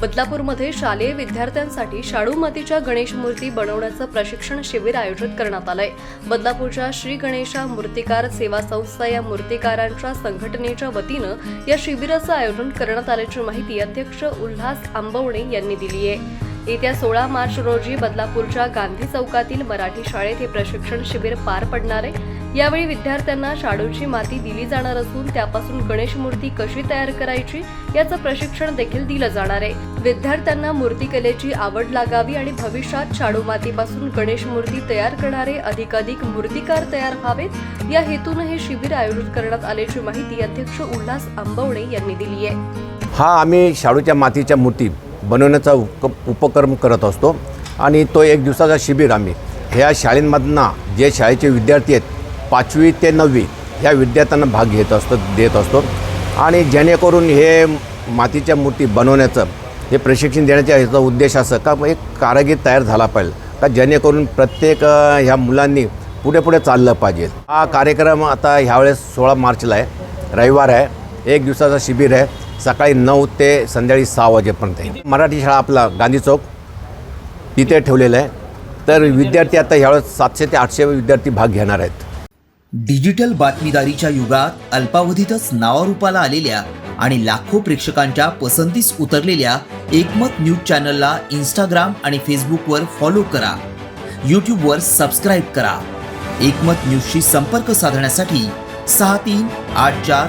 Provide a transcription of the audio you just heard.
बदलापूरमध्ये शालेय विद्यार्थ्यांसाठी शाडू मातीच्या गणेश मूर्ती बनवण्याचं प्रशिक्षण शिबिर आयोजित करण्यात आलंय. बदलापूरच्या श्री गणेशा मूर्तिकार सेवा संस्था या मूर्तिकारांच्या संघटनेच्या वतीनं या शिबिराचं आयोजन करण्यात आल्याची माहिती अध्यक्ष उल्हास आंबवणे यांनी दिली आहे येत्या सोळा मार्च रोजी बदलापूरच्या गांधी चौकातील मराठी शाळेत हे प्रशिक्षण शिबिर पार पडणार आहे. यावेळी विद्यार्थ्यांना शाडूची माती दिली जाणार असून त्यापासून गणेश मूर्ती कशी तयार करायची याचं प्रशिक्षण देखील दिलं जाणार आहे. विद्यार्थ्यांना मूर्तिकलेची आवड लागावी आणि भविष्यात शाडू मातीपासून गणेश मूर्ती तयार करणारे अधिकाधिक मूर्तिकार तयार व्हावेत. या हेतून हे शिबिर आयोजित करण्यात आल्याची माहिती अध्यक्ष उल्हास आंबवणे यांनी दिली आहे. हा आम्ही शाडूच्या मातीच्या मूर्ती बनवण्याचा उप उपक्रम करत असतो. आणि तो एक दिवसाचा शिबिर आम्ही. ह्या शाळेंमधना जे शाळेचे विद्यार्थी आहेत पाचवी ते नववी ह्या विद्यार्थ्यांना भाग घेत असतो देत असतो. आणि जेणेकरून हे मातीच्या मूर्ती बनवण्याचं हे प्रशिक्षण देण्याचा ह्याचा उद्देश असं का एक कारागीर तयार झाला पाहिजे का जेणेकरून प्रत्येक ह्या मुलांनी पुढे पुढे चाललं पाहिजे. हा कार्यक्रम आता ह्यावेळेस सोळा मार्चला आहे रविवार आहे एक दिवसाचा शिबिर आहे. सकाळी नऊ ते संध्याकाळी सहा वाजेपर्यंत आहे. मराठी शाळा आपला गांधी चौक तिथे ठेवलेलं आहे. तर विद्यार्थी आता ह्यावेळेस सातशे ते आठशे विद्यार्थी भाग घेणार आहेत. डिजिटल बातमीदारीच्या युगात अल्पावधीतच नावारूपाला आलेल्या आणि लाखो प्रेक्षकांच्या पसंतीस उतरलेल्या एकमत न्यूज चॅनलला इंस्टाग्राम आणि फेसबुकवर फॉलो करा. यूट्यूबवर सबस्क्राईब करा. एकमत न्यूजशी संपर्क साधण्यासाठी सहा तीन आठ चार